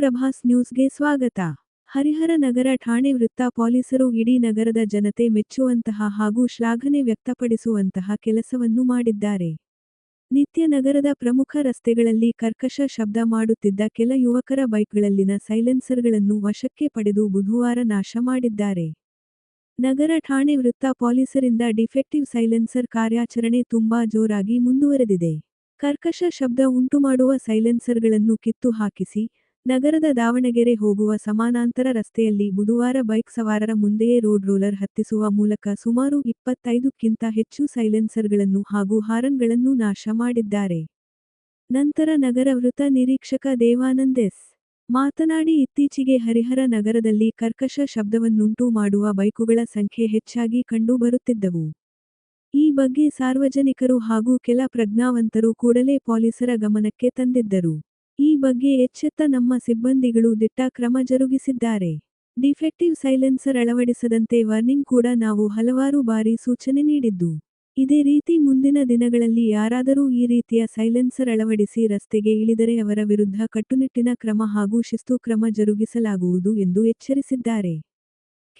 ಪ್ರಭಾಸ್ ನ್ಯೂಸ್ಗೆ ಸ್ವಾಗತ. ಹರಿಹರ ನಗರ ಠಾಣೆ ವೃತ್ತ ಪೊಲೀಸರು ಇಡೀ ನಗರದ ಜನತೆ ಮೆಚ್ಚುವಂತಹ ಹಾಗೂ ಶ್ಲಾಘನೆ ವ್ಯಕ್ತಪಡಿಸುವಂತಹ ಕೆಲಸವನ್ನು ಮಾಡಿದ್ದಾರೆ. ನಿತ್ಯ ನಗರದ ಪ್ರಮುಖ ರಸ್ತೆಗಳಲ್ಲಿ ಕರ್ಕಶ ಶಬ್ದ ಮಾಡುತ್ತಿದ್ದ ಕೆಲ ಯುವಕರ ಬೈಕ್ಗಳಲ್ಲಿನ ಸೈಲೆನ್ಸರ್ಗಳನ್ನು ವಶಕ್ಕೆ ಪಡೆದು ಬುಧವಾರ ನಾಶ ಮಾಡಿದ್ದಾರೆ. ನಗರ ಠಾಣೆ ವೃತ್ತ ಪೊಲೀಸರಿಂದ ಡಿಫೆಕ್ಟಿವ್ ಸೈಲೆನ್ಸರ್ ಕಾರ್ಯಾಚರಣೆ ತುಂಬಾ ಜೋರಾಗಿ ಮುಂದುವರೆದಿದೆ. ಕರ್ಕಶ ಶಬ್ದ ಉಂಟುಮಾಡುವ ಸೈಲೆನ್ಸರ್ಗಳನ್ನು ಕಿತ್ತು ಹಾಕಿಸಿ ನಗರದ ದಾವಣಗೆರೆ ಹೋಗುವ ಸಮಾನಾಂತರ ರಸ್ತೆಯಲ್ಲಿ ಬುಧವಾರ ಬೈಕ್ ಸವಾರರ ಮುಂದೆಯೇ ರೋಡ್ ರೋಲರ್ ಹತ್ತಿಸುವ ಮೂಲಕ ಸುಮಾರು ಇಪ್ಪತ್ತೈದಕ್ಕಿಂತ ಹೆಚ್ಚು ಸೈಲೆನ್ಸರ್ಗಳನ್ನು ಹಾಗೂ ಹಾರನ್ಗಳನ್ನು ನಾಶ ಮಾಡಿದ್ದಾರೆ. ನಂತರ ನಗರ ವೃತ್ತ ನಿರೀಕ್ಷಕ ದೇವಾನಂದ್ ಎಸ್. ಮಾತನಾಡಿ, ಇತ್ತೀಚೆಗೆ ಹರಿಹರ ನಗರದಲ್ಲಿ ಕರ್ಕಶ ಶಬ್ದವನ್ನುಂಟು ಮಾಡುವ ಬೈಕುಗಳ ಸಂಖ್ಯೆ ಹೆಚ್ಚಾಗಿ ಕಂಡುಬರುತ್ತಿದ್ದವು. ಈ ಬಗ್ಗೆ ಸಾರ್ವಜನಿಕರು ಹಾಗೂ ಕೆಲ ಪ್ರಜ್ಞಾವಂತರು ಕೂಡಲೇ ಪೊಲೀಸರ ಗಮನಕ್ಕೆ ತಂದಿದ್ದರು. ಈ ಬಗ್ಗೆ ಎಚ್ಚೆತ್ತ ನಮ್ಮ ಸಿಬ್ಬಂದಿಗಳು ದಿಟ್ಟ ಕ್ರಮ ಜರುಗಿಸಿದ್ದಾರೆ. ಡಿಫೆಕ್ಟಿವ್ ಸೈಲೆನ್ಸರ್ ಅಳವಡಿಸದಂತೆ ವಾರ್ನಿಂಗ್ ಕೂಡ ನಾವು ಹಲವಾರು ಬಾರಿ ಸೂಚನೆ ನೀಡಿದ್ದು. ಇದೇ ರೀತಿ ಮುಂದಿನ ದಿನಗಳಲ್ಲಿ ಯಾರಾದರೂ ಈ ರೀತಿಯ ಸೈಲೆನ್ಸರ್ ಅಳವಡಿಸಿ ರಸ್ತೆಗೆ ಇಳಿದರೆ ಅವರ ವಿರುದ್ಧ ಕಟ್ಟುನಿಟ್ಟಿನ ಕ್ರಮ ಹಾಗೂ ಶಿಸ್ತು ಕ್ರಮ ಜರುಗಿಸಲಾಗುವುದು ಎಂದು ಎಚ್ಚರಿಸಿದ್ದಾರೆ.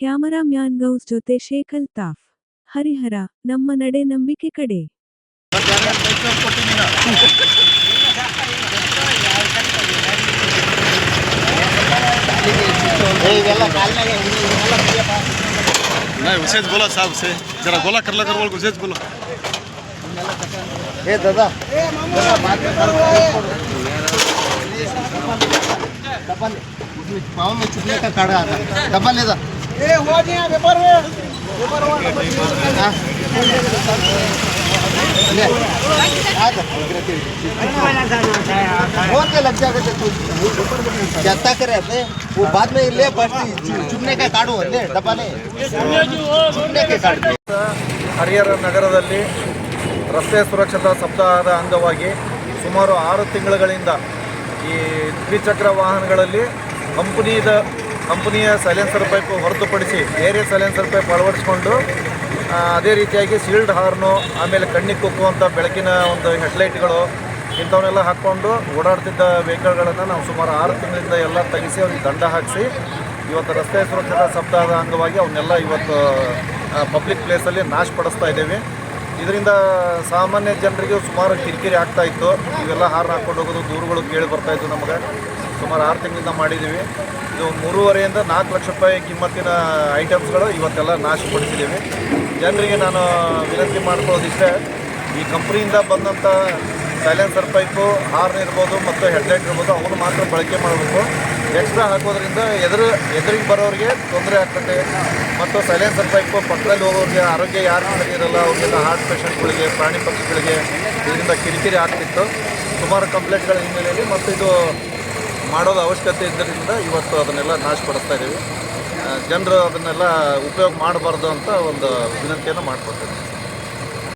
ಕ್ಯಾಮರಾ ಮ್ಯಾನ್ ಗೌಸ್ ಜೊತೆ ಶೇಖಲ್ ತಾಫ್. ಹರಿಹರ, ನಮ್ಮ ನಡೆ ನಂಬಿಕೆ ಕಡೆ. नाही उसे बोला साहब से जरा गोला करला कर बोल उसे बोला हे दादा में चुकने का काढ़ा आता दबा ले पेपर में पेपर में ಲಕ್ಷ ಆಗುತ್ತೆ ಎತ್ತಾಕರೆ ಅದೇ ಬಾದ್ಮೆ ಇಲ್ಲೇ ಬಸ್ ಚುಮ್ನೆಕಾಯಿ ಕಾಡು ಅಲ್ಲೇ ಡಬ್ಬಾನೆ ಕಾಡು ಹರಿಹರ ನಗರದಲ್ಲಿ ರಸ್ತೆ ಸುರಕ್ಷತಾ ಸಪ್ತಾಹದ ಅಂಗವಾಗಿ ಸುಮಾರು ಆರು ತಿಂಗಳುಗಳಿಂದ ಈ ದ್ವಿಚಕ್ರ ವಾಹನಗಳಲ್ಲಿ ಕಂಪನಿದ ಕಂಪನಿಯ ಸೈಲೆನ್ಸರ್ ಪೈಪ್ ಹೊರತುಪಡಿಸಿ ಬೇರೆ ಸೈಲೆನ್ಸರ್ ಪೈಪ್ ಅಳವಡಿಸ್ಕೊಂಡು ಅದೇ ರೀತಿಯಾಗಿ ಸೀಲ್ಡ್ ಹಾರ್ನು ಆಮೇಲೆ ಕಣ್ಣಿಗೆ ಕುಕ್ಕುವಂಥ ಬೆಳಕಿನ ಒಂದು ಹೆಡ್ಲೈಟ್ಗಳು, ಇಂಥವನ್ನೆಲ್ಲ ಹಾಕ್ಕೊಂಡು ಓಡಾಡ್ತಿದ್ದ ವೆಹಿಕಲ್ಗಳನ್ನು ನಾವು ಸುಮಾರು ಆರು ತಿಂಗಳಿಂದ ಎಲ್ಲ ತೆಗೆಸಿ ಅವ್ರಿಗೆ ದಂಡ ಹಾಕಿಸಿ, ಇವತ್ತು ರಸ್ತೆ ಸುರಕ್ಷತಾ ಸಪ್ತಾಹದ ಅಂಗವಾಗಿ ಅವನ್ನೆಲ್ಲ ಇವತ್ತು ಪಬ್ಲಿಕ್ ಪ್ಲೇಸಲ್ಲಿ ನಾಶಪಡಿಸ್ತಾ ಇದ್ದೇವೆ. ಇದರಿಂದ ಸಾಮಾನ್ಯ ಜನರಿಗೆ ಸುಮಾರು ಕಿರಿಕಿರಿ ಆಗ್ತಾ ಇತ್ತು. ಇವೆಲ್ಲ ಹಾರ್ನ್ ಹಾಕ್ಕೊಂಡು ಹೋಗೋದು ದೂರುಗಳು ಕೇಳಿ ಬರ್ತಾ ಇತ್ತು ನಮಗೆ. ಸುಮಾರು ಆರು ತಿಂಗಳಿಂದ ಮಾಡಿದ್ದೀವಿ. ಇದು ಮೂರುವರೆಯಿಂದ ನಾಲ್ಕು ಲಕ್ಷ ರೂಪಾಯಿ ಕಿಮ್ಮತ್ತಿನ ಐಟಮ್ಸ್ಗಳು ಇವತ್ತೆಲ್ಲ ನಾಶಪಡಿಸಿದ್ದೀವಿ ಜನರಿಗೆ ನಾನು ವಿನಂತಿ ಮಾಡ್ಕೊಳ್ಳೋದಿಷ್ಟೇ ಈ ಕಂಪ್ನಿಯಿಂದ ಬಂದಂಥ ಸೈಲೆನ್ಸರ್ ಪೈಪು, ಹಾರ್ನ್ ಇರ್ಬೋದು ಮತ್ತು ಹೆಡ್ಲೈಟ್ ಇರ್ಬೋದು ಅವನು ಮಾತ್ರ ಬಳಕೆ ಮಾಡಬೇಕು. ಎಕ್ಸ್ಟ್ರಾ ಹಾಕೋದ್ರಿಂದ ಎದುರು, ಎದುರಿಗೆ ಬರೋರಿಗೆ ತೊಂದರೆ ಆಗ್ತದೆ. ಮತ್ತು ಸೈಲೆನ್ಸರ್ ಪೈಪು ಪಕ್ಕದಲ್ಲಿ ಹೋಗೋರಿಗೆ ಆರೋಗ್ಯ ಯಾರು ಸರಿ ಇರಲ್ಲ ಅವ್ರಿಗೆಲ್ಲ ಹಾರ್ಟ್ ಪೇಷಂಟ್ಗಳಿಗೆ, ಪ್ರಾಣಿ ಪಕ್ಷಿಗಳಿಗೆ ಇದರಿಂದ ಕಿರಿಕಿರಿ ಆಗ್ತಿತ್ತು. ಸುಮಾರು ಕಂಪ್ಲೇಂಟ್ಗಳ ಹಿನ್ನೆಲೆಯಲ್ಲಿ ಮತ್ತು ಇದು ಮಾಡೋದು ಅವಶ್ಯಕತೆ ಇದ್ದರಿಂದ ಇವತ್ತು ಅದನ್ನೆಲ್ಲ ನಾಶಪಡಿಸ್ತಾ ಇದ್ದೀವಿ. ಜನರು ಅದನ್ನೆಲ್ಲ ಉಪಯೋಗ ಮಾಡಬಾರ್ದು ಅಂತ ಒಂದು ವಿನಂತಿಯನ್ನು ಮಾಡ್ಕೊಳ್ತೇವೆ